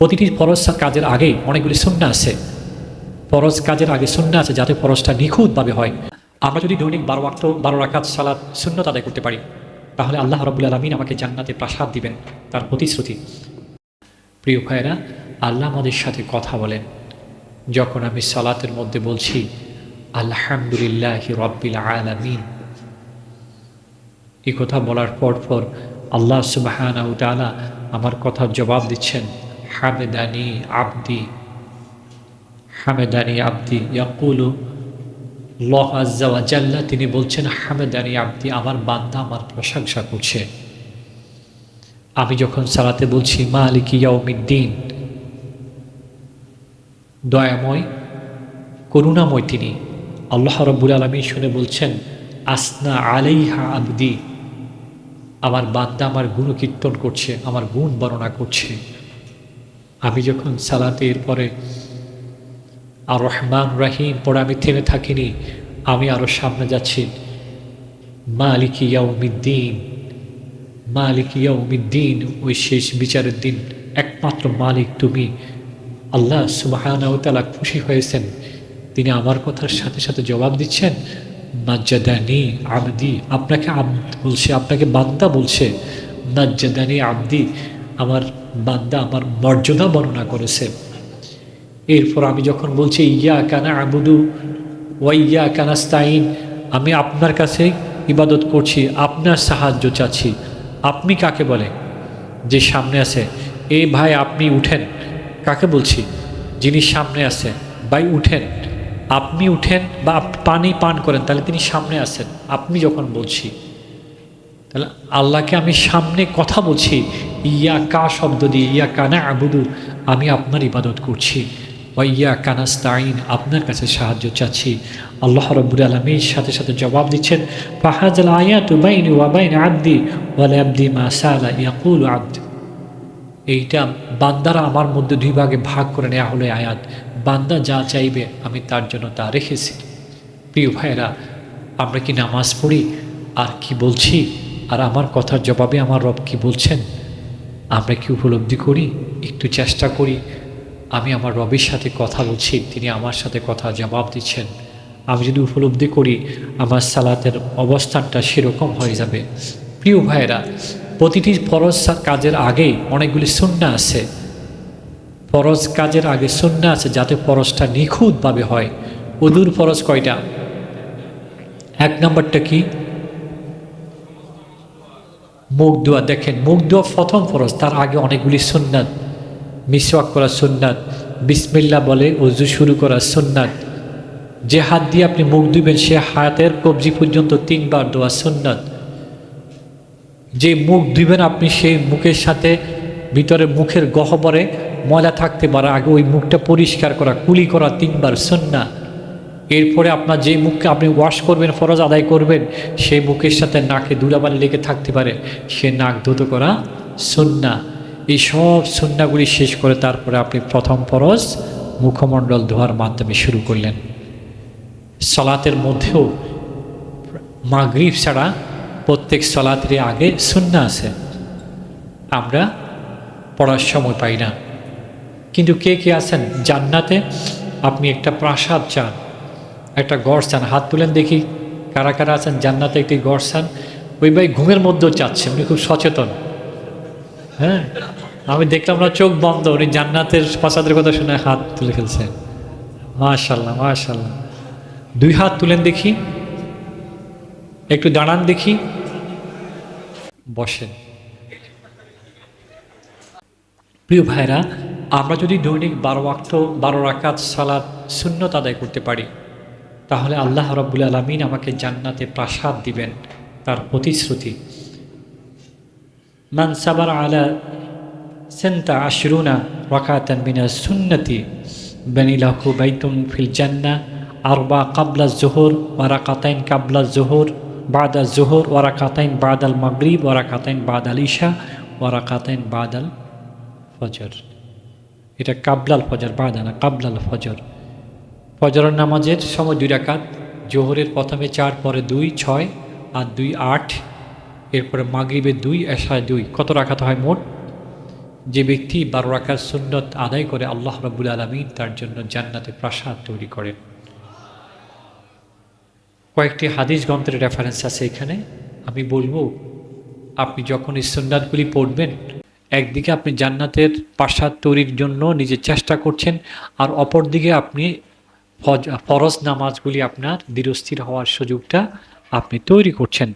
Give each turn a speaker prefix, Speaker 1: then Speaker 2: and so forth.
Speaker 1: প্রতিটি ফরজ কাজের আগে অনেকগুলি শূন্য আছে। ফরজ কাজের আগে শূন্য আছে যাতে ফরজটা নিখুঁতভাবে হয়। আমরা যদি দৈনিক বারো ওয়াক্ত, বারো রাকাত সালাদ শূন্যত আদায় করতে পারি, তাহলে আল্লাহ রবুল আলমিন আমাকে জান্নাতে প্রাসাদ দিবেন তার প্রতিশ্রুতি। প্রিয় ভাইয়েরা, আল্লাহ আমাদের সাথে কথা বলেন। যখন আমি সালাতের মধ্যে বলছি, আলহামদুলিল্লাহ রব্বিল আলামিন। এই কথা বলার পর পর আল্লাহ সুবাহানা আমার কথার জবাব দিচ্ছেন। হামেদানি আবদি হামেদানি আবদি, ইয়াকুলু, লহ তিনি বলছেন, হামেদানি আবদি আমার বান্দা আমার প্রশংসা করছে। আমি যখন সালাতে বলছি মা আলিকি ইয়াউমিদ্দিন, দয়াময়, করুণাময় তিনি। আল্লাহ রব্বুল আলমী শুনে বলছেন, আসনা আলাইহা আবদি, আমার বান্দা আমার গুণ কীর্তন করছে, আমার গুণ বর্ণনা করছে। আমি যখন সালাতে এরপরে আর রহমান রাহিম পরে আমি থেমে থাকিনি, আমি আরও সামনে যাচ্ছি। মালিক ইয়াউমিদ্দিন মালিক ইয়াউমিদ্দিন, ওই শেষ বিচারের দিন একমাত্র মালিক তুমি। আল্লাহ সুবাহানাউতালা খুশি হয়েছেন। তিনি আমার কথার সাথে সাথে জবাব দিচ্ছেন, নাজ্জাদানি আবদি, আপনাকে আব্দ বলছে, আপনাকে বান্দা বলছে, নাজ্জাদানি আবদি, আমার বান্দা আমার মর্যাদা বর্ণনা করেছে। এরপর আমি যখন বলছি ইয়া কানা আবুদু ওয়াইয়া কানাস্তাইন আমি আপনার কাছে ইবাদত করছি, আপনার সাহায্য চাচ্ছি। আপনি কাকে বলে? যে সামনে আছে। এই ভাই, আপনি উঠেন। কাকে বলছি? যিনি সামনে আছে। ভাই, উঠেন। আপনি উঠেন বা পানি পান করেন, তাহলে তিনি সামনে আছেন। আপনি যখন বলছি, তাহলে আল্লাহকে আমি সামনে কথা বলছি ইয়া কা শব্দ দিয়ে ইয়া কানা আবুদু আমি আপনার ইবাদত করছি। বা ইয়া কানাস্তাইন আপনার কাছে সাহায্য চাচ্ছি। আল্লাহ রব্বুল আলমীর সাথে সাথে জবাব দিচ্ছেন ফাহাজাল আয়াতু বাইনি ওয়াবাইন আব্দি ওয়াল আব্দি মা সালা ইয়াকুল আব্দ। এইটা বান্দারা আমার মধ্যে দুই ভাগে ভাগ করে নেওয়া হলো আয়াত। বান্দা যা চাইবে, আমি তার জন্য তা রেখেছি। প্রিয় ভাইয়েরা, আমরা কি নামাজ পড়ি আর কি বলছি? আর আমার কথার জবাবে আমার রব কি বলছেন? আমরা কি উপলব্ধি করি, একটু চেষ্টা করি। আমি আমার রবের সাথে কথা বলছি, তিনি আমার সাথে কথা জবাব দিচ্ছেন। আমি যদি উপলব্ধি করি, আমার সালাতের অবস্থানটা সেরকম হয়ে যাবে। প্রিয় ভাইয়েরা, প্রতিটি ফরজ কাজের আগে অনেকগুলি শূন্য আছে। ফরজ কাজের আগে শূন্য আছে যাতে ফরজটা নিখুঁতভাবে হয়। উদুর ফরজ কয়টা? এক নম্বরটা কি? মুখ দোয়া দেখেন। মুখ দোয়া প্রথম ফরজ, তার আগে অনেকগুলি সুন্নাত। মিসওয়াক করা সুন্নাত, বিসমিল্লা বলে উজু শুরু করা সুন্নাত। যে হাত দিয়ে আপনি মুখ ধুবেন, সে হাতের কবজি পর্যন্ত তিনবার দোয়া সুন্নাত। যে মুখ ধুবেন আপনি, সেই মুখের সাথে ভিতরে মুখের গহ্বরে ময়লা থাকতে পারে, আগে ওই মুখটা পরিষ্কার করা, কুলি করা তিনবার সন্না এরপরে আপনার যে মুখকে আপনি ওয়াশ করবেন, ফরজ আদায় করবেন, সেই মুখের সাথে নাকে দুলাবালি লেগে থাকতে পারে। সে নাক ধুতো করা সন্না এই সব সন্নাগুলি শেষ করে তারপরে আপনি প্রথম ফরজ মুখমণ্ডল ধোয়ার মাধ্যমে শুরু করলেন। সলাতের মধ্যেও মাগরিব ছাড়া প্রত্যেক সলাতের আগে শূন্য আছে। আমরা পড়ার সময় পাই না। কিন্তু কে কে আছেন? জান্নাতে আপনি একটা প্রাসাদ চান। একটা গড় চান হাত তুলেন দেখি কারা কারা আছেন। জান্নাতে একটি গড় চান ওই ভাই ঘুমের মধ্যেও চাচ্ছে, উনি খুব সচেতন। হ্যাঁ? আমি দেখলাম না চোখ বন্ধ, উনি জান্নাতের প্রাসাদের কথা শুনে হাত তুলে ফেলছেন মাশাল্লাহ মাশাল্লাহ দুই হাত তুলেন দেখি। একটু দাঁড়ান দেখি। বসেন। প্রিয় ভাইরা আমরা যদি দৈনিক বারো ওয়াক্ত, বারো রাকাত সালাদ শূন্যত আদায় করতে পারি তাহলে আল্লাহ রব্বুল আলমিন আমাকে জান্নাতে প্রাসাদ দিবেন, তার প্রতিশ্রুতি। মান সাবার আলা সেন্তা আশরুনা রাকাতান মিনা সুন্নতি বেনিলাহু বাইতুন ফিল জান্না আরবা কাবলা জোহর ওয়ারাকাতাইন কাবলা জোহর, বাদা জোহর ওয়ারাকাতাইন বাদাল মাগরিব ওয়ারাকাতাইন বাদাল ইশা ওয়ারাকাতাইন বাদাল ফজর। এটা কাবলাল ফজর, বাদা না কাবলাল ফজর। ফজরের নামাজের সময় দুই রাকাত, জোহরের প্রথমে চার, পরে দুই, ছয়, আর দুই, আট, এরপরে মাগরিবে দুই, এশায় দুই। কত রাখাত হয় মোট? যে ব্যক্তি বারো রাকার সুন্নত আদায় করে আল্লাহ রব্বুল আলমিন তার জন্য জান্নাতে প্রাসাদ তৈরি করেন। কয়েকটি হাদিস গ্রন্থের রেফারেন্স আছে এখানে। আমি বলব, আপনি যখন এই সুন্নাতগুলি পড়বেন, একদিকে আপনি জান্নাতের প্রাসাদ তৈরির জন্য নিজের চেষ্টা করছেন, আর অপরদিকে আপনি ফরজ নামাজগুলি আপনার দৃঢ়স্থির হওয়ার সুযোগটা আপনি তৈরি করছেন।